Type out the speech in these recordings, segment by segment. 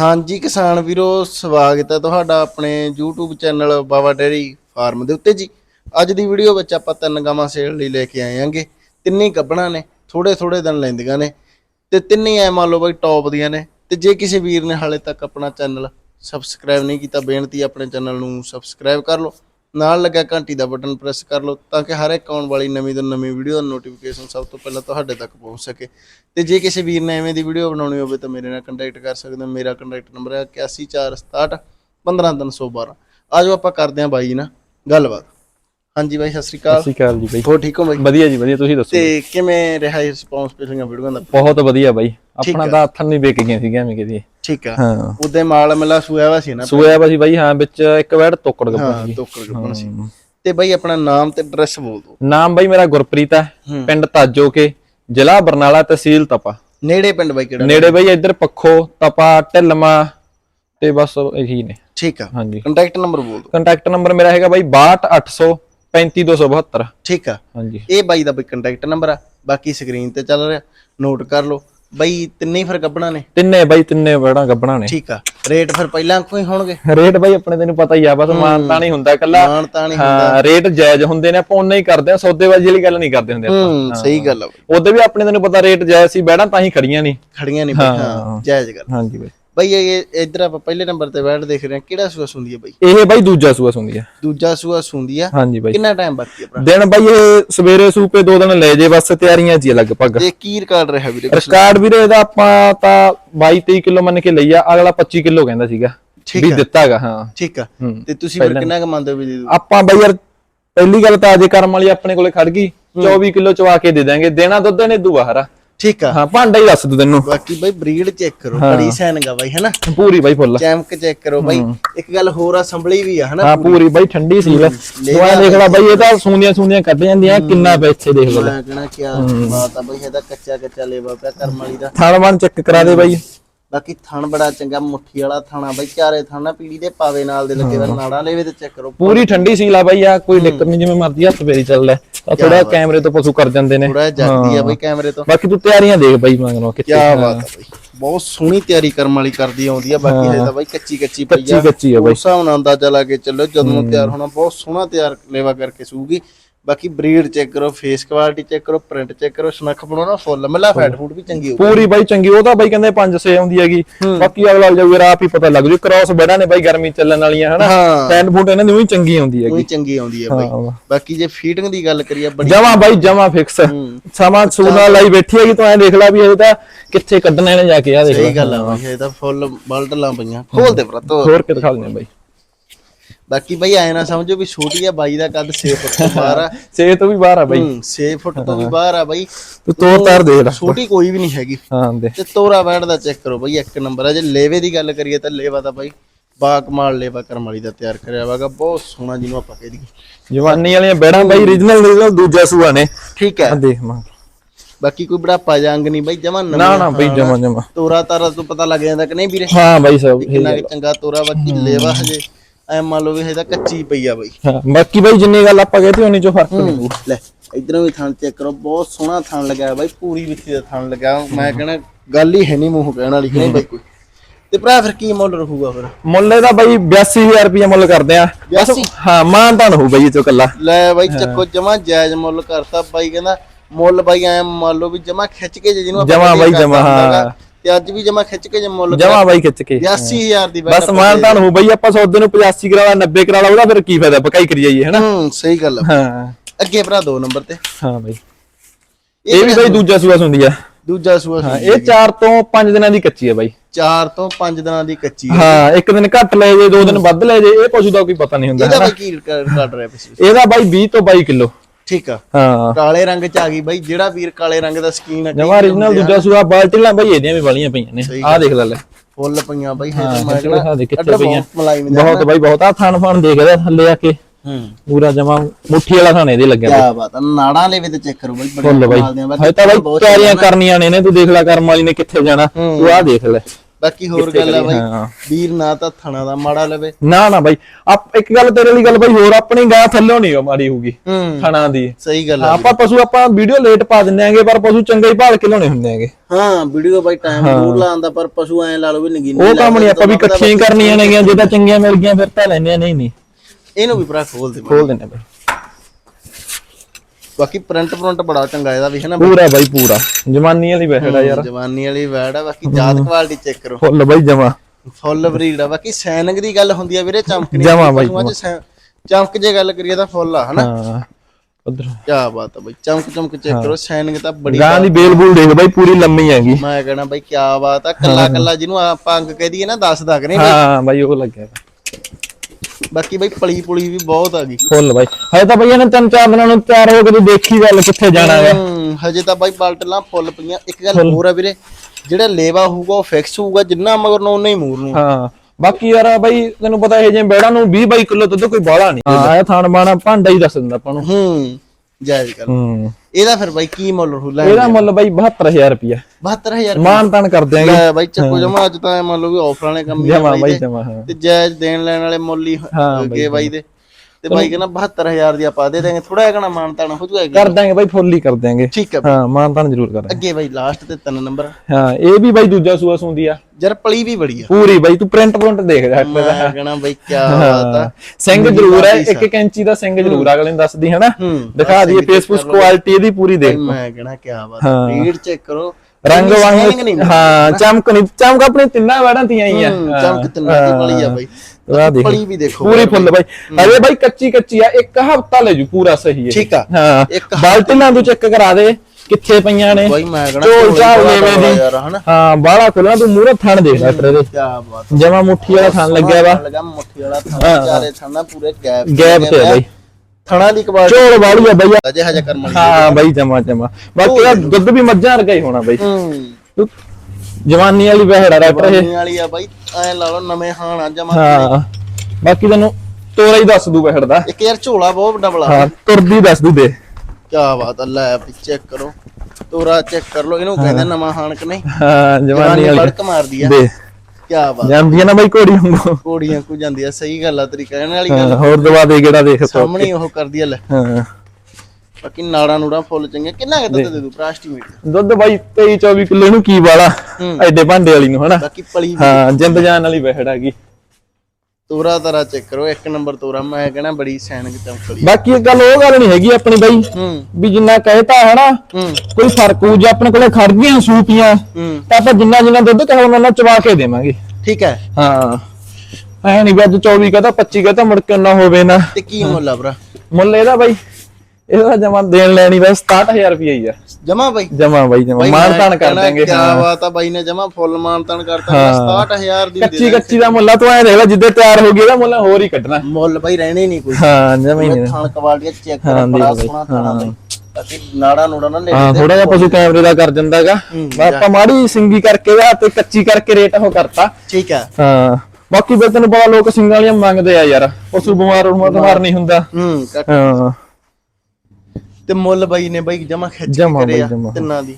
ਹਾਂਜੀ ਕਿਸਾਨ ਵੀਰੋ, ਸਵਾਗਤ ਹੈ ਤੁਹਾਡਾ ਆਪਣੇ YouTube channel Baba dairy farm ਦੇ ਉੱਤੇ ਜੀ। ਅੱਜ ਦੀ ਵੀਡੀਓ ਵਿੱਚ ਆਪਾਂ ਤਿੰਨ ਗਾਵਾਂ ਸੇਲ ਲਈ ਲੈ ਕੇ ਆਏ ਆਂਗੇ ਤਿੰਨੇ ਹੀ ਨੇ ਥੋੜੇ ਥੋੜੇ ਦਿਨ ਲੈਂਦੀਆਂ ਨੇ। ਤੇ ਤਿੰਨੇ ਐ ਮੰਨ ਲਓ ਬਈ ਟੌਪ ਦੀਆਂ ਨੇ। ਤੇ ਜੇ ਕਿਸੇ ਵੀਰ ਨੇ ਹਾਲੇ ਤੱਕ ਆਪਣਾ ਚੈਨਲ ਸਬਸਕ੍ਰਾਈਬ ਨਹੀਂ ਕੀਤਾ, ਬੇਨਤੀ ਆਪਣੇ ਚੈਨਲ ਨੂੰ ਸਬਸਕ੍ਰਾਈਬ ਕਰ ਲਓ। ਨਾਲ ਲੱਗਾ ਘੰਟੀ ਦਾ ਬਟਨ ਪ੍ਰੈਸ ਕਰ ਲਓ ਤਾਂ ਕਿ ਹਰ ਇੱਕ ਆਉਣ ਵਾਲੀ ਨਵੀਂ ਤੋਂ ਨਵੀਂ ਵੀਡੀਓ ਦਾ ਨੋਟੀਫਿਕੇਸ਼ਨ ਸਭ ਤੋਂ ਪਹਿਲਾਂ ਤੁਹਾਡੇ ਤੱਕ ਪਹੁੰਚ ਸਕੇ। ਤੇ ਜੇ ਕਿਸੇ ਵੀਰ ਨੇ ਐਵੇਂ ਦੀ ਵੀਡੀਓ ਬਣਾਉਣੀ ਹੋਵੇ ਤਾਂ ਮੇਰੇ ਨਾਲ ਕੰਟੈਕਟ ਕਰ ਸਕਦੇ ਹੋ। ਮੇਰਾ ਕੰਟੈਕਟ ਨੰਬਰ ਹੈ 814661 15312 ਆਜੋ ਆਪਾਂ ਕਰਦੇ ਹਾਂ ਬਾਈ ਜੀ ਨਾਲ ਗੱਲਬਾਤ। ਹਾਂਜੀ ਬਾਈ ਸਤਿ ਸ਼੍ਰੀ ਸਤਿ ਅਕਾਲ ਸ਼੍ਰੀ ਅਕਾਲ ਜੀ ਬਾਈ। ਹੋਰ ਠੀਕ ਹੋ ਬਾਈ? ਵਧੀਆ ਜੀ ਵਧੀਆ ਤੁਸੀਂ ਦੱਸੋ? ਤੇ ਕਿਵੇਂ ਰਿਹਾ ਰਿਸਪੌਂਸ ਪਿਛਲੀਆਂ ਵੀਡੀਓਆਂ ਦਾ? ਬਹੁਤ ਵਧੀਆ ਬਾਈ। ਆਪਣਾ ਆ। ਤਾਂ ਹੱਥਾਂ ਨਹੀਂ ਵੇਚ ਗਏ ਸੀਗੇ ਐਵੇਂ ਕਿਤੇ ਠੀਕ ਆ। ਹਾਂ। ਉਹਦੇ ਮਾਲ ਮਿਲਾ ਸੂਆ ਵਾ ਸੀ ਨਾ ਸੋਇਆ ਵਾ ਸੀ ਬਾਈ ਹਾਂ ਵਿੱਚ ਇੱਕ ਵੈੜ ਤੋਕੜ ਹਾਂ ਸੀ ਟੋਕਰ ਗੱਪਣ ਸੀ। ਤੇ ਬਾਈ ਆਪਣਾ ਨਾਮ ਤੇ ਐਡਰੈਸ ਬੋਲ ਦਿਓ। ਨਾਮ ਬਾਈ ਮੇਰਾ ਗੁਰਪ੍ਰੀਤ ਹੈ ਹੂੰ। ਪਿੰਡ ਤਾਜੋਕੇ ਜ਼ਿਲ੍ਹਾ ਬਰਨਾਲਾ ਤਹਿਸੀਲ ਤਪਾ। ਨੇੜੇ ਪਿੰਡ ਬਾਈ ਕਿਹੜਾ? ਨੇੜੇ ਬਾਈ ਇੱਧਰ ਪੱਖੋ ਤਪਾ ਢਿਲਮਾ ਤੇ ਬਸ ਇਹੀ ਨੇ। ਠੀਕ ਆ। ਹਾਂਜੀ। ਕੰਟੈਕਟ ਨੰਬਰ ਬੋਲ ਦਿਓ। ਕੰਟੈਕਟ ਨੰਬਰ ਮੇਰਾ ਹੈਗਾ ਬਾਈ 62800 35272 ਠੀਕ ਆ। ਹਾਂਜੀ। ਇਹ ਬਾਈ ਦਾ ਬਈ ਕੰਟੈਕਟ ਨੰਬਰ ਆ ਬਾਕੀ ਸਕਰੀਨ ਤੇ ਚੱਲ ਰਿਹਾ। ਨੋਟ ਕਰ ਲਓ। ਬਾਈ ਤਿੰਨੇ ਹੀ ਫਿਰ ਗੱਬਣਾ ਨੇ? ਤਿੰਨੇ ਬਾਈ ਤਿੰਨੇ ਵੜਾਂ ਗੱਬਣਾ ਨੇ। ਠੀਕ ਆ। ਰੇਟ ਫਿਰ ਪਹਿਲਾਂ ਕੋਈ ਹੋਣਗੇ? ਰੇਟ ਬਾਈ ਆਪਣੇ ਤੈਨੂੰ ਪਤਾ ਹੀ ਆ ਬਸ ਮਾਨਤਾ ਨਹੀਂ ਹੁੰਦਾ ਕੱਲਾ ਹਾਂ ਰੇਟ ਜਾਇਜ਼ ਹੁੰਦੇ ਨੇ ਆਪਾਂ ਉਹਨਾਂ ਹੀ ਕਰਦੇ ਆ ਸੌਦੇਬਾਜ਼ੀ ਵਾਲੀ ਗੱਲ ਨਹੀਂ ਕਰਦੇ ਹੁੰਦੇ ਆਪਾਂ। ਸਹੀ ਗੱਲ ਆ ਉਹਦੇ ਵੀ ਆਪਣੇ ਤੈਨੂੰ ਪਤਾ ਰੇਟ ਜਾਇਜ਼ ਸੀ ਬੈਠਾਂ ਤਾਂ ਹੀ ਖੜੀਆਂ ਨਹੀਂ ਖੜੀਆਂ ਨਹੀਂ ਬਈ ਹਾਂ ਜਾਇਜ਼ ਗੱਲ। ਹਾਂਜੀ ਬਾਈ। ਬਾਈ ਇਹ ਇਧਰ ਆਪਾਂ ਪਹਿਲੇ ਨੰਬਰ ਤੇ ਬੈਠ ਦੇਖ ਰਹੇ ਹਾਂ ਕਿਹੜਾ ਸੂਆ ਸੁੰਦੀ ਹੈ ਬਾਈ? ਇਹ ਬਾਈ ਦੂਜਾ ਸੂਆ ਸੁੰਦੀ ਆ ਦੂਜਾ ਸੂਆ ਸੁੰਦੀ ਆ ਹਾਂਜੀ ਬਾਈ। ਕਿੰਨਾ ਟਾਈਮ ਬਾਕੀ ਭਰਾ? ਦਿਨ ਬਾਈ ਇਹ ਸਵੇਰੇ ਸੂਪੇ ਦੋ ਦਿਨ ਲੈ ਜੇ ਬਸ ਤਿਆਰੀਆਂ ਹੀ ਆ ਲਗਭਗ। ਤੇ ਕੀ ਰਿਕਾਰਡ ਰਿਹਾ ਵੀਰੇ ਰਿਕਾਰਡ ਵੀਰੇ ਇਹਦਾ ਆਪਾਂ ਤਾਂ 22 23 ਕਿਲੋ ਮੰਨ ਕੇ ਲਈ ਆ ਅਗਲਾ 25 ਕਿਲੋ ਕਹਿੰਦਾ ਸੀਗਾ। ਵੀ ਦਿੱਤਾ ਹੈਗਾ ਹਾਂ। ਠੀਕ ਆ। ਹੂੰ। ਤੇ ਤੁਸੀਂ ਫਿਰ ਕਿੰਨਾ ਕੁ ਮੰਨਦੇ ਹੋ ਵੀ? ਆਪਾਂ ਬਾਈ ਯਾਰ ਪਹਿਲੀ ਗੱਲ ਤਾਂ ਅਜੇ ਕਰਮ ਵਾਲੀ ਆਪਣੇ ਕੋਲੇ ਖੜ ਗਈ 24 ਕਿਲੋ ਚਵਾ ਕੇ ਦੇ ਦਾਂਗੇ ਦੇਣਾ ਦੁੱਧ ਨੇ ਦੂ ਬਾਹਰ ਆ ਠੀਕ ਆ। ਹਾਂ ਭਾਂਡਾ ਹੀ ਦੱਸ ਦੂ ਤੈਨੂੰ। ਬਾਕੀ ਬਾਈ ਬਰੀਡ ਚੈੱਕ ਕਰੋ ਬੜੀ ਸੈਨਗਾ ਬਾਈ ਹੈਨਾ? ਪੂਰੀ ਬਾਈ ਫੁੱਲ। ਚੈਮਕ ਚੈੱਕ ਕਰੋ ਬਾਈ। ਇੱਕ ਗੱਲ ਹੋਰ ਆ ਸੰਭਲੀ ਵੀ ਆ ਹਨਾ ਹਾਂ ਪੂਰੀ। ਬਾਈ ਠੰਡੀ ਸੀ ਲੈ। ਦੁਆ ਦੇਖ ਲੈ ਬਾਈ। ਇਹ ਤਾਂ ਸੂੰਦੀਆਂ ਸੂੰਦੀਆਂ ਕੱਢ ਜਾਂਦੀਆਂ ਕਿੰਨਾ ਪਿੱਛੇ ਦੇਖ ਲੈ। ਕਹਣਾ ਕੀ ਬਾਤ ਆ ਬਾਈ ਇਹਦਾ ਕੱਚਾ ਕੱਚਾ ਲੇਵਾ ਪਿਆ ਕਰਮ ਵਾਲੀ ਦਾ। ਥਾਲਵਾਨ ਚੈੱਕ ਕਰਾ ਦੇ ਬਾਈ। ਬਾਕੀ ਥਣ ਬੜਾ ਚੰਗਾ ਮੁੱਠੀ ਵਾਲਾ ਥਾਣਾ ਬਾਈ ਚਾਰੇ ਥਾਣਾ ਪੀੜੀ ਦੇ ਪਾਵੇ ਨਾਲ ਦੇ ਲੱਗੇ ਵਾ ਨਾੜਾ ਲੈਵੇ ਤੇ ਚੈੱਕ ਕਰੋ। ਪੂਰੀ ਠੰਡੀ ਸੀ ਲਾ ਬਾਈ ਆ ਕੋਈ ਦਿੱਕਤ ਨਹੀਂ ਜਿਵੇਂ ਮਰਜ਼ੀ ਹੱਥ ਫੇਰੀ ਚੱਲ ਲੈ। ਆ ਥੋੜਾ ਕੈਮਰੇ ਤੋਂ ਪਸ਼ੂ ਕਰ ਜਾਂਦੇ ਨੇ। ਥੋੜਾ ਜਗਦੀ ਆ ਬਾਈ ਕੈਮਰੇ ਤੋਂ। ਬਾਕੀ ਤੂੰ ਤਿਆਰੀਆਂ ਦੇਖ ਬਾਈ ਮੰਗਨੋਂ ਕੀ ਕਿੱਥੇ ਬਾਤ ਆ ਬਾਈ। ਬਹੁਤ ਸੋਹਣੀ ਤਿਆਰੀ ਕਰਮ ਵਾਲੀ ਕਰਦੀ ਆਉਂਦੀ ਆ ਬਾਕੀ ਹਜੇ ਤਾਂ ਬਾਈ ਕੱਚੀ ਕੱਚੀ ਪਈ ਕੱਚੀ ਕੱਚੀ ਆ ਬਾਈ। ਉਸ ਹਿਸਾਬ ਨਾਲ ਅੰਦਾਜ਼ਾ ਲਾ ਕੇ ਚੱਲੋ ਜਦੋਂ ਤਿਆਰ ਹੋਣਾ ਬਹੁਤ ਸੋਹਣਾ ਤਿਆਰ ਲੇਵਾ ਕਰਕੇ ਸੂਗੀ। ਬਾਕੀ ਬਰੀਡ ਚੈੱਕ ਕਰੋ ਫੇਸ ਕੁਆਲਿਟੀ ਚੈੱਕ ਕਰੋ ਪ੍ਰਿੰਟ ਚੈੱਕ ਕਰੋ ਸਨੱਖ ਬਣਾਉਣਾ ਫੁੱਲ ਮਿਲਾ ਫੈਟ ਫੂਡ ਵੀ ਚੰਗੀ ਹੋਊ ਪੂਰੀ ਬਾਈ ਚੰਗੀ ਉਹ ਤਾਂ ਬਾਈ ਕਹਿੰਦੇ 5 6 ਆਉਂਦੀ ਹੈਗੀ। ਬਾਕੀ ਅਗਲਾ ਜਾਊ ਯਾਰ ਆਪ ਹੀ ਪਤਾ ਲੱਗ ਜੂ ਕ੍ਰਾਸ ਬੈੜਾ ਨੇ ਬਾਈ ਗਰਮੀ ਚੱਲਣ ਵਾਲੀਆਂ ਹਨਾ? ਹਾਂ। ਫੂਟ ਇਹਨਾਂ ਦੀ ਉਹੀ ਚੰਗੀ ਆਉਂਦੀ ਹੈਗੀ। ਉਹੀ ਚੰਗੀ ਆਉਂਦੀ ਆ ਬਾਈ। ਹਾਂ। ਬਾਕੀ ਜੇ ਫੀਡਿੰਗ ਦੀ ਗੱਲ ਕਰੀਏ ਬੜੀ ਜਮਾ ਬਾਈ ਜਮਾ ਫਿਕਸ ਸਮਾਂ ਸੂਨਾ ਲਾਈ ਬੈਠੀ ਹੈਗੀ ਤੂੰ ਐ ਦੇਖ ਲੈ ਵੀ ਇਹ ਤਾਂ ਕਿੱਥੇ ਕੱਢਣਾ ਇਹਨੇ ਜਾ ਕੇ ਆ ਦੇਖ ਲੈ। ਸਹੀ ਗੱਲ ਆ ਬਾਈ ਇਹ ਤਾਂ ਫੁੱਲ ਬਲਟਲਾਂ ਪਈਆਂ। ਖੋਲ ਦੇ ਭਰਾ ਤੋ ਹੋਰ ਕੇ ਦਿਖਾ ਦਿੰਦੇ ਬਾਈ। ਬਾਕੀ ਬਾਈ ਐ ਨਾ ਸਮਝੋ ਵੀ ਛੋਟੀ ਆ ਬਾਈ ਦਾ ਕੱਦ 6 ਫੁੱਟ ਤੋਂ ਬਾਹਰ ਆ। ਸੇ ਤੋਂ ਵੀ ਬਾਹਰ ਆ ਬਾਈ। ਹੂੰ 6 ਫੁੱਟ ਤੋਂ ਵੀ ਬਾਹਰ ਆ ਬਾਈ। ਤੂੰ ਤੋਰ ਤਾਰ ਦੇਖ ਲੈ। ਛੋਟੀ ਕੋਈ ਵੀ ਨਹੀਂ ਹੈਗੀ। ਹਾਂ ਦੇ। ਤੇ ਤੋਰਾ ਬੈਠ ਦਾ ਚੈੱਕ ਕਰੋ ਬਾਈ ਇੱਕ ਨੰਬਰ ਆ। ਜੇ ਲੇਵੇ ਦੀ ਗੱਲ ਕਰੀਏ ਤਾਂ ਲੇਵਾ ਤਾਂ ਬਾਈ ਬਾਕਮਾਲ ਲੇਵਾ ਕਰਮ ਵਾਲੀ ਦਾ ਤਿਆਰ ਕਰਿਆ ਵਾਗਾ ਬਹੁਤ ਸੋਹਣਾ ਜਿਹਨੂੰ ਆਪਾਂ ਕਹਿ ਦਈਏ। ਜਵਾਨੀ ਵਾਲੀਆਂ ਬੈੜਾਂ ਬਾਈ origignal origignal ਦੂਜਾ ਸੂਆ ਨੇ। ਠੀਕ ਹੈ। ਦੇਖ ਮਾਂ ਬਾਕੀ ਕੋਈ ਬੜਾਪਾ ਜੰਗ ਨਹੀਂ ਬਾਈ ਜਮਾ ਨਾ ਨਾ ਬਾਈ ਜਮਾ ਜਮਾ। ਤੋਰਾ ਤਾਰਾ ਤੋਂ ਪਤਾ ਲੱਗ ਜਾਂਦਾ ਕਿ ਨਹੀਂ ਵੀਰੇ? ਹਾਂ ਬਾਈ ਸਭ ਕਿੰਨਾ ਚੰਗਾ ਤੋਰਾ ਬਾਕੀ ਲੇਵਾ ਹਜੇ। ਐ ਮੰਨ ਲਓ ਵੀ ਹਜੇ ਤਾਂ ਕੱਚੀ ਪਈ ਆ ਬਾਈ। ਹਾਂ ਬਾਕੀ ਬਾਈ ਜਿੰਨੀ ਗੱਲ ਆਪਾਂ ਕਹਤੀ ਉਨੀ ਚੋਂ ਫ਼ਰਕ ਨਹੀਂ ਲੈ ਇਧਰੋਂ ਵੀ ਥਣ ਚੈੱਕ ਕਰੋ ਬਹੁਤ ਸੋਹਣਾ ਥਣ ਲਗਾਇਆ ਬਾਈ ਪੂਰੀ ਵਿੱਚੀ ਦਾ ਥਣ ਲਗਾਇਆ ਮੈਂ ਕਹਿੰਦਾ ਗੱਲ ਹੀ ਹੈ ਨਹੀਂ ਮੂੰਹ ਕਹਿਣ ਵਾਲੀ ਨਹੀਂ ਬਾਈ ਕੋਈ। ਤੇ ਭਰਾ ਫਿਰ ਕੀ ਮੁੱਲ ਰਹੂਗਾ ਫਿਰ? ਮੁੱਲ ਇਹਦਾ ਬਾਈ 82000 ਰੁਪਏ ਮੁੱਲ ਕਰਦੇ ਆ। 82 ਹਾਂ ਮਾਨ ਤਾਂ ਹੋਊ ਬਾਈ ਇਹ ਚੋਂ ਕੱਲਾ ਲੈ ਬਾਈ ਚੱਕੋ ਜਮਾ ਜਾਇਜ਼ ਮੁੱਲ ਕਰਤਾ। ਬਾਈ ਕਹਿੰਦਾ ਮੁੱਲ ਬਾਈ ਐ ਮੰਨ ਲਓ ਵੀ ਜਮਾ ਖਿੱਚ ਕੇ ਜਿਹਨੂੰ ਜਮਾਂ ਬਾਈ ਜਮਾਂ, ਹਾਂ। ਤੇ ਅੱਜ ਵੀ ਜਮਾ ਖਿੱਚ ਕੇ ਜੇ ਮੁੱਲ ਜਮਾ ਬਾਈ ਖਿੱਚ ਕੇ। 82000 ਦੀ ਬਸ ਮਾਨ ਤਾਂ ਹੋਊ ਬਾਈ ਆਪਾਂ ਸੌਦੇ ਨੂੰ 85 ਕਰਾ ਲਾ 90 ਕਰਾ ਲਾ ਉਹਦਾ ਫਿਰ ਕੀ ਫਾਇਦਾ? ਪਕਾਈ ਕਰੀ ਜਾਈਏ ਹਨਾ? ਹੂੰ ਸਹੀ ਗੱਲ। ਹਾਂ। ਅੱਗੇ ਭਰਾ ਦੋ ਨੰਬਰ ਤੇ। ਹਾਂ ਬਾਈ। ਇਹ ਵੀ ਬਾਈ ਦੂਜਾ ਸੂਆ ਹੁੰਦੀ ਆ। ਦੂਜਾ ਸੂਆ ਹਾਂ ਇਹ 4 ਤੋਂ 5 ਦਿਨਾਂ ਦੀ ਕੱਚੀ ਆ ਬਾਈ। 4 ਤੋਂ 5 ਦਿਨਾਂ ਦੀ ਕੱਚੀ ਆ। ਹਾਂ ਇੱਕ ਦਿਨ ਘੱਟ ਲੈ ਜੇ ਦੋ ਦਿਨ ਵੱਧ ਲੈ ਜੇ ਇਹ ਪਸ਼ੂ ਦਾ ਕੋਈ ਪਤਾ ਨਹੀਂ ਹੁੰਦਾ ਇਹਦਾ ਬਾਈ ਕੀ ਕੱਢ ਰਿਹਾ ਪਿਛਲੇ ਇਹਦਾ ਬਾਈ 20 ਤੋਂ 22 ਕਿਲੋ। ਠੀਕ ਆ। ਹਾਂ। ਕਾਲੇ ਰੰਗ ਚ ਆ ਗਈ ਬਾਈ ਜਿਹੜਾ ਵੀਰ ਕਾਲੇ ਰੰਗ ਦਾ ਸਕੀਨ ਆ ਜਮਾ origignal ਦੂਜਾ ਸੂਆ ਬਾਲਟੀਆਂ ਬਾਈ ਇਹਦੀਆਂ ਵੀ ਵਾਲੀਆਂ ਪਈਆਂ ਨੇ। ਆਹ ਦੇਖ ਲੈ ਲੈ। ਫੁੱਲ ਪਈਆਂ ਬਾਈ ਹੈ ਤੇ ਮੈਂ ਦੇ ਕਿੱਥੇ ਪਈਆਂ। ਬਹੁਤ ਬਾਈ ਬਹੁਤ। ਆ ਥਣ ਫਣ ਦੇਖ ਰਿਹਾ ਥੱਲੇ ਆ ਕੇ। ਹੂੰ। ਪੂਰਾ ਜਮਾ ਮੁੱਠੀ ਵਾਲਾ ਥਾਣੇ ਦੇ ਲੱਗਿਆ ਕੀ ਬਾਤ ਆ ਨਾੜਾਂ ਲੈ ਵੀ ਤੇ ਚੈੱਕ ਕਰੋ ਬਾਈ ਬਾਈ। ਕਮਾਲ ਦੀਆਂ। ਬਾਕੀ ਹਜੇ ਤਾਂ ਬਾਈ ਬਹੁਤ ਤਿਆਰੀਆਂ ਕਰਨੀਆਂ ਨੇ ਨੇ ਤੂੰ ਦੇਖ ਲੈ ਕਰਮ ਵਾਲੀ ਨੇ ਕਿੱਥੇ ਜਾਣਾ। ਤੂੰ ਆਹ ਦੇਖ ਲੈ। ਬਾਕੀ ਹੋਰ ਗੱਲ ਆ ਬਾਈ। ਵੀਰ ਨਾ ਤਾਂ ਥਣਾ ਦਾ ਮਾੜਾ ਲਵੇ। ਨਾ ਨਾ ਬਾਈ ਆਪ ਇੱਕ ਗੱਲ ਤੇਰੇ ਲਈ ਗੱਲ ਬਾਈ ਹੋਰ ਆਪਣੀ ਗਾਂ ਥੱਲੋਂ ਨਹੀਂ ਮਾੜੀ ਹੋਊਗੀ ਥਣਾ ਦੀ। ਸਹੀ ਗੱਲ ਆ ਆਪਾਂ ਪਸ਼ੂ ਆਪਾਂ ਵੀਡੀਓ ਲੇਟ ਪਾ ਦਿੰਦੇ ਆਂਗੇ ਪਰ ਪਸ਼ੂ ਚੰਗਾ ਹੀ ਭਾਲ ਕੇ ਲਿਆਉਣੇ ਹੁੰਦੇ ਆਂਗੇ। ਹਾਂ ਵੀਡੀਓ ਬਾਈ ਟਾਈਮ ਦੂਰ ਲਾਉਂਦਾ ਪਰ ਪਸ਼ੂ ਐ ਲਾ ਲਓ ਵੀ ਨਗੀਨੇ ਉਹ ਕੰਮ ਨਹੀਂ ਆਪਾਂ ਵੀ ਇਕੱਠੀਆਂ ਕਰਨੀਆਂ ਨੇਗੀਆਂ ਜੇ ਤਾਂ ਚੰਗੀਆਂ ਮਿਲ ਗਈਆਂ ਫਿਰ ਤਾਂ ਲੈਣੀਆਂ ਨਹੀਂ ਨਹੀਂ। ਇਹਨੂੰ ਵੀ ਭਰਾ ਖੋਲ ਦੇ ਖੋਲ ਦਿੰਦੇ ਬਾਈ। ਬਾਕੀ ਪ੍ਰਿੰਟ ਪ੍ਰਿੰਟ ਬੜਾ ਚੰਗਾ ਇਹਦਾ ਵੀ ਹੈ ਨਾ ਪੂਰਾ ਬਾਈ ਪੂਰਾ। ਜਵਾਨੀ ਵਾਲੀ ਬੈਠੜਾ ਯਾਰ। ਜਵਾਨੀ ਵਾਲੀ ਆ ਬਾਕੀ ਜਾਤ ਕੁਆਲਿਟੀ ਚੈੱਕ ਕਰੋ। ਫੁੱਲ ਬਾਈ ਜਮਾ। ਫੁੱਲ ਬਰੀਡ ਆ। ਬਾਕੀ ਸੈਨਿਕ ਦੀ ਗੱਲ ਹੁੰਦੀ ਆ ਵੀਰੇ ਚਮਕਣੀ ਜਮਾਂ ਬਾਈ, ਚਮਕ ਜੇ ਗੱਲ ਕਰੀਏ ਤਾਂ ਫੁੱਲ ਆ ਹਨਾ? ਹਾਂ ਉਧਰ। ਕੀ ਬਾਤ ਆ ਬਾਈ ਚਮਕ ਚਮਕ ਚੈੱਕ ਕਰੋ ਸੈਨਿਕ ਤਾਂ ਬੜੀ ਗਾਂ ਦੀ ਬੇਲ ਬੂਲ ਦੇਖ ਬਾਈ ਪੂਰੀ ਲੰਮੀ ਹੈਗੀ। ਮੈਂ ਕਹਿਣਾ ਬਾਈ ਕੀ ਬਾਤ ਆ ਕੱਲਾ ਕੱਲਾ ਜਿਹਨੂੰ ਆਪਾਂ ਅੰਗ ਕਹਿ ਦਈਏ ਨਾ ਦੱਸਦਾ ਕਰੇ ਹਾਂ ਬਾਈ ਉਹ ਲੱਗਿਆ। ਬਾਕੀ ਬਾਈ ਪਲੀ ਪੁਲੀ ਵੀ ਬਹੁਤ ਆ ਗਈ। ਫੁੱਲ ਬਾਈ। ਹਜੇ ਤਾਂ ਬਈ ਇਹਨੇ ਤਿੰਨ ਚਾਰ ਦਿਨਾਂ ਨੂੰ ਤਿਆਰ ਹੋ ਕੇ ਤੂੰ ਦੇਖੀ ਗੱਲ ਕਿੱਥੇ ਜਾਣਾ ਹੈ ਹਜੇ ਤਾਂ ਬਾਈ ਬਾਲਟਲਾਂ ਫੁੱਲ ਪਈਆਂ। ਇੱਕ ਗੱਲ ਹੋਰ ਆ ਵੀਰੇ ਜਿਹੜਾ ਲੇਵਾ ਹੋਊਗਾ ਉਹ ਫਿਕਸ ਹੋਊਗਾ ਜਿੰਨਾ ਮਗਰ ਨੂੰ ਉਨਾ ਹੀ ਮੂਰ ਨੂੰ। ਹਾਂ ਬਾਕੀ ਯਾਰ ਬਾਈ ਤੈਨੂੰ ਪਤਾ ਇਹ ਜੇ ਬੈੜਾ ਨੂੰ 20 22 ਕਿਲੋ ਦੁੱਧ ਕੋਈ ਬਾਹਲਾ ਨਹੀਂ ਹਾਂ। ਇਹ ਥਾਣ ਬਾਣਾ ਭਾਂਡਾ ਹੀ ਦੱਸ ਦਿੰਦਾ ਆਪਾਂ ਨੂੰ। ਹੂੰ ਜਾਇਜ਼ ਕਰ ਹੂੰ। ਇਹਦਾ ਫਿਰ ਬਾਈ ਕੀ ਮੁੱਲ ਰੂਲਾ ਇਹਦਾ ਮੁੱਲ ਬਾਈ 72000 ਰੁਪਿਆ 72000 ਮਾਨ ਤਾਨ ਕਰ ਦਿਆਂਗੇ। ਲੈ ਬਾਈ ਚੱਕੋ ਜਮਾ ਅੱਜ ਤਾਂ ਮੰਨ ਲਓ ਵੀ ਆਫਰ ਵਾਲੇ ਕੰਮ ਹੀ ਜਮਾ ਬਾਈ। ਜਮਾ ਤੇ ਜਾਇਜ਼ ਦੇਣ ਲੈਣ ਵਾਲੇ ਮੁੱਲ ਹੀ ਹਾਂ ਗਏ ਬਾਈ ਦੇ। ਤੇ ਬਾਈ ਕਹਿੰਦਾ 72000 ਦੀ ਆਪਾਂ ਦੇ ਦਾਂਗੇ ਥੋੜਾ ਜਿਹਾ ਮਾਨਤਾਣਾ ਹੋ ਜਾਏਗਾ ਕਰ ਦਾਂਗੇ ਬਾਈ ਫੁੱਲ ਹੀ ਕਰ ਦਿਆਂਗੇ। ਠੀਕ ਹੈ ਹਾਂ ਮਾਨ ਤਾਨ ਜ਼ਰੂਰ ਕਰਾਂਗੇ। ਅੱਗੇ ਬਾਈ ਲਾਸਟ ਤੇ ਤਿੰਨ ਨੰਬਰ ਹਾਂ ਇਹ ਵੀ ਬਾਈ ਦੂਜਾ ਸੂਆ ਸੁੰਦੀ ਆ। ਜਰ ਪਲੀ ਵੀ ਬੜੀ ਆ। ਪੂਰੀ ਬਾਈ ਤੂੰ ਪ੍ਰਿੰਟ ਪ੍ਰਿੰਟ ਦੇਖ ਜਾ ਮੈਂ ਕਹਣਾ ਬਾਈ ਕੀ ਬਾਤ ਆ। ਸਿੰਘ ਜ਼ਰੂਰ ਹੈ ਇੱਕ ਇੱਕ ਇੰਚੀ ਦਾ ਸਿੰਘ ਜ਼ਰੂਰ ਅਗਲੇ ਨੂੰ ਦੱਸਦੀ ਹਨਾ? ਹੂੰ ਦਿਖਾ ਦਈਏ ਫੇਸਬੁੱਕ ਕੁਆਲਿਟੀ ਇਹਦੀ ਪੂਰੀ ਦੇਖ। ਮੈਂ ਕਹਣਾ ਕੀ ਬਾਤ ਰੀਡ ਚੈੱਕ ਕਰੋ। ਰੰਗ ਵਾਂਗ ਹਾਂ ਚਮਕ ਨਹੀਂ ਚਮਕ ਆਪਣੀ ਤਿੰਨਾਂ ਵੜਾਂ ਤੀਆਂ ਹੀ ਆ। ਹੂੰ, ਚਮਕ ਤਿੰਨਾਂ ਦੀ ਵਾਲੀ ਆ ਬਾਈ। ਆਹ ਦੇਖ। ਪਲੀ ਵੀ ਦੇਖੋ ਪੂਰੀ ਫੁੱਲ। ਬਾਈ। ਅਰੇ ਬਾਈ ਕੱਚੀ ਕੱਚੀ ਆ ਇੱਕ ਹਫਤਾ ਲੈ ਜੂ ਪੂਰਾ ਸਹੀ ਹੈ। ਠੀਕ ਆ। ਹਾਂ। ਇੱਕ ਬਾਲਟੀ ਨਾਲ ਤੂੰ ਚੈੱਕ ਕਰਾ ਦੇ ਕਿੱਥੇ ਪਈਆਂ ਨੇ। ਬਾਈ ਮੈਂ ਕਹਣਾ ਝੋਲ ਝਾਲ ਲੈਵੇਂ ਦੀ। ਹਾਂ ਬਾਹਲਾ ਖੁੱਲਣਾ ਤੂੰ ਮੂਹਰੇ ਥਣ ਦੇਖ ਲੈ ਤੇਰੇ ਕੀ ਬਾਤ ਜਮਾ ਮੁੱਠੀ ਵਾਲਾ ਥਣ ਲੱਗਿਆ ਵਾ। ਲਗਾ ਮੁੱਠੀ ਵਾਲਾ ਥਾਣਾ। ਚਾਰੇ ਥਾਣਾ ਪੂਰੇ ਗੈਪ ਗੈਪ ਤੇ ਬਾਈ। ਥਣਾ ਦੀ ਕਬਾੜ ਝੋਲ ਵਾਲੀ ਆ ਬਾਈ। ਅਜੇ ਹਜੇ ਕਰਮ ਹਾਂ ਬਾਈ ਜਮਾ ਜਮਾ। ਬਾਕੀ ਦਾ ਦੁੱਧ ਵੀ ਮੱਝਾਂ ਵਰਗਾ ਹੀ ਹੋਣਾ ਬਾਈ। ਜਵਾਨੀ ਵਾਲੀ ਵਹਿੜਾ ਰੈਟਰ ਇਹ। ਵਾਲੀ ਆ ਬਾਈ ਐ ਲਾ ਲਓ ਨਵੇਂ ਹਾਣਾ ਜਮਾ ਹਾਂ। ਬਾਕੀ ਤੈਨੂੰ ਤੋਰਾ ਹੀ ਦੱਸ ਦੂ ਬਹਿੜ ਦਾ। ਇੱਕ ਯਾਰ ਝੋਲਾ ਬਹੁਤ ਵੱਡਾ ਬਲਾ ਹਾਂ ਤੁਰਦੀ ਦੱਸ ਦੂ ਦੇ। ਕੀ ਬਾਤ ਆ ਲੈ ਵੀ ਚੈੱਕ ਕਰੋ। ਤੋਰਾ ਚੈੱਕ ਕਰ ਲਓ ਇਹਨੂੰ ਕਹਿੰਦੇ ਨਵਾਂ ਹਾਣ ਕਿ ਨਹੀਂ। ਹਾਂ ਜਵਾਨੀ ਵਾਲੀ। ਫੜਕ ਮਾਰਦੀ ਆ। ਦੇ। ਕੀ ਬਾਤ। ਜਾਂਦੀ ਆ ਨਾ ਬਾਈ ਘੋੜੀ ਵਾਂਗੂ। ਕੋੜੀਆਂ ਕੋ ਜਾਂਦੀ ਆ ਸਹੀ ਗੱਲ ਆ ਤੇਰੀ ਕਹਿਣ ਵਾਲੀ ਗੱਲ। ਹੋਰ ਦਵਾ ਦੇ ਕਿਹੜਾ ਦੇਖ ਸਾਹਮਣੇ ਉਹ ਕਰਦੀ ਆ ਲੈ। ਹਾਂ। ਬਾਕੀ ਨਾੜਾ ਨੂੜਾ ਫੁੱਲ ਚੰਗੇ ਕਿੰਨਾ ਕੁ ਦੁੱਧ ਦੇ। ਦੂ ਪ੍ਰਾਸਟੀਮੇਟ ਦੁੱਧ ਬਾਈ 23 24 ਕਿਲੋ ਨੂੰ ਕੀ ਵਾਲਾ? ਹੂੰ। ਐਡੇ ਭਾਂਡੇ ਵਾਲੀ ਨੂੰ ਹਨਾ? ਬਾਕੀ ਪਲੀ ਵੀ ਹਾਂ ਜਿੰਦ ਜਾਨ ਵਾਲੀ ਬਹਿੜ ਹੈਗੀ ਤੋਰਾ ਤਰਾ ਚੈੱਕ ਕਰੋ ਇੱਕ ਨੰਬਰ ਤੋਰਾ। ਮੈਂ ਕਹਿਣਾ ਬੜੀ ਸੈਨਕ ਚਮਕਲੀ ਬਾਕੀ ਇਹ ਗੱਲ ਉਹ ਗੱਲ ਨਹੀਂ ਹੈਗੀ ਆਪਣੀ ਬਾਈ। ਹੂੰ। ਵੀ ਜਿੰਨਾ ਕਹਿਤਾ ਹਨਾ? ਹੂੰ। ਕੋਈ ਫ਼ਰਕ ਹੋ ਜੇ ਆਪਣੇ ਕੋਲੇ ਖੜ ਗਈਆਂ ਸੂਪੀਆਂ ਹੂੰ। ਤਾਂ ਆਪਾਂ ਜਿੰਨਾ ਜਿੰਨਾ ਦੁੱਧ ਕਹਾਉਣਾ ਉਹਨਾਂ ਚਵਾ ਕੇ ਦੇਵਾਂਗੇ। ਠੀਕ ਹੈ। ਹਾਂ। ਐ ਨਹੀਂ ਵੀ ਅੱਜ 24 ਕਹਤਾ 25 ਕਹਤਾ ਮੁੜ ਕੇ ਨਾ ਹੋਵੇ ਨਾ। ਤੇ ਕੀ ਮੁੱਲ ਆ ਭਰਾ? ਮੁੱਲ ਇਹਦਾ ਬਾਈ ਇਹਦਾ ਜਮਾ ਦੇਣ ਲੈਣੀ ਬਸ 67000 ਰੁਪਏ ਹੀ ਆ। ਜਮਾ ਬਾਈ। ਜਮਾ ਬਾਈ ਜਮਾ ਮਾਨ ਤਾਨ ਕਰ ਦਾਂਗੇ ਕੀ ਬਾਤ ਆ ਬਾਈ ਨੇ ਜਮਾ ਫੁੱਲ ਮਾਨਤਾਨ ਕਰਤਾ 67000 ਦੀ ਦੇ ਕੱਚੀ ਕੱਚੀ ਦਾ ਮੁੱਲਾ ਤੂੰ ਐ ਦੇਖ ਲੈ ਜਿੱਦੇ ਤਿਆਰ ਹੋ ਗਈ ਇਹਦਾ ਮੁੱਲ ਹੋਰ ਹੀ ਕੱਢਣਾ। ਮੁੱਲ ਬਾਈ ਰਹਿਣੇ ਨਹੀਂ ਕੋਈ। ਹਾਂ ਜਮਾ ਹੀ ਨਹੀਂ ਥਣ ਕਵਾਲੀਆ ਚੈੱਕ ਕਰ ਬੜਾ ਸੋਹਣਾ ਥਾਣਾ ਬਾਈ। ਬਾਕੀ ਨਾੜਾ ਨੂੜਾ ਨਾ ਲੈ ਹਾਂ ਥੋੜਾ ਜਿਹਾ ਪਸ਼ੂ ਕੈਮਰੇ ਦਾ ਕਰ ਦਿੰਦਾਗਾ। ਆਪਾਂ ਮਾੜੀ ਸਿੰਗੀ ਕਰਕੇ ਦਾ ਤੇ ਕੱਚੀ ਕਰਕੇ ਰੇਟ ਉਹ ਕਰਤਾ। ਠੀਕ ਹੈ ਹਾਂ ਬਾਕੀ ਫਿਰ ਤੈਨੂੰ ਪਤਾ ਲੋਕ ਸਿੰਗਾਂ ਵਾਲੀਆਂ ਮੰਗਦੇ ਆ ਯਾਰ ਪਸ਼ੂ ਬਿਮਾਰ ਬਿਮਾਰ। ਨਹੀਂ ਹੁੰਦਾ। ਹਾਂ। ਤੇ ਮੁੱਲ ਬਾਈ ਨੇ ਬਾਈ ਜਮਾ ਖਿੱਚ ਕੇ ਜਮਾਂ ਬਾਈ, ਕਰਿਆ ਜਮਾਂ। ਤਿੰਨਾਂ ਦੀ।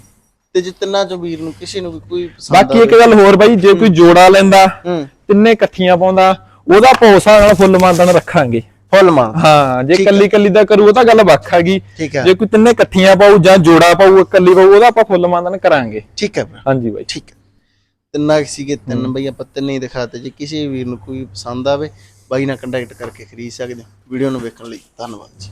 ਤੇ ਜੇ ਤਿੰਨਾਂ ਚੋਂ ਵੀਰ ਨੂੰ ਕਿਸੇ ਨੂੰ ਵੀ ਕੋਈ ਪਸੰਦ ਬਾਕੀ ਇੱਕ ਗੱਲ ਹੋਰ ਬਾਈ ਜੇ ਕੋਈ ਜੋੜਾ ਲੈਂਦਾ ਹੂੰ। ਤਿੰਨੇ ਇਕੱਠੀਆਂ ਪਾਉਂਦਾ ਉਹਦਾ ਪੌਸਾ ਨਾਲ ਫੁੱਲ ਮਾਨਦਨ ਰੱਖਾਂਗੇ। ਫੁੱਲ ਮਾਨ। ਹਾਂ ਜੇ ਕੱਲੀ ਕੱਲੀ ਦਾ ਕਰੂ ਉਹ ਤਾਂ ਗੱਲ ਵੱਖ ਹੈਗੀ। ਠੀਕ ਹੈ। ਜੇ ਕੋਈ ਤਿੰਨੇ ਇਕੱਠੀਆਂ ਪਾਉ ਜਾਂ ਜੋੜਾ ਪਾਉ ਇਕੱਲੀ ਪਾਉ ਉਹਦਾ ਆਪਾਂ ਫੁੱਲ ਮਾਨਦਨ ਕਰਾਂਗੇ। ਠੀਕ ਹੈ ਭਰਾ, ਹਾਂਜੀ ਬਾਈ। ਠੀਕ ਹੈ। ਤਿੰਨਾਂ ਕੁ ਸੀਗੇ ਤਿੰਨ ਬਈ ਆਪਾਂ ਤਿੰਨੇ ਹੀ ਦਿਖਾਤੇ ਜੇ ਕਿਸੇ ਵੀਰ ਨੂੰ ਕੋਈ ਪਸੰਦ ਆਵੇ ਬਾਈ ਨਾਲ ਕੰਟੈਕਟ ਕਰਕੇ ਖਰੀਦ ਸਕਦੇ ਹੋ। ਵੀਡੀਓ ਨੂੰ ਵੇਖਣ ਲਈ ਧੰਨਵਾਦ ਜੀ।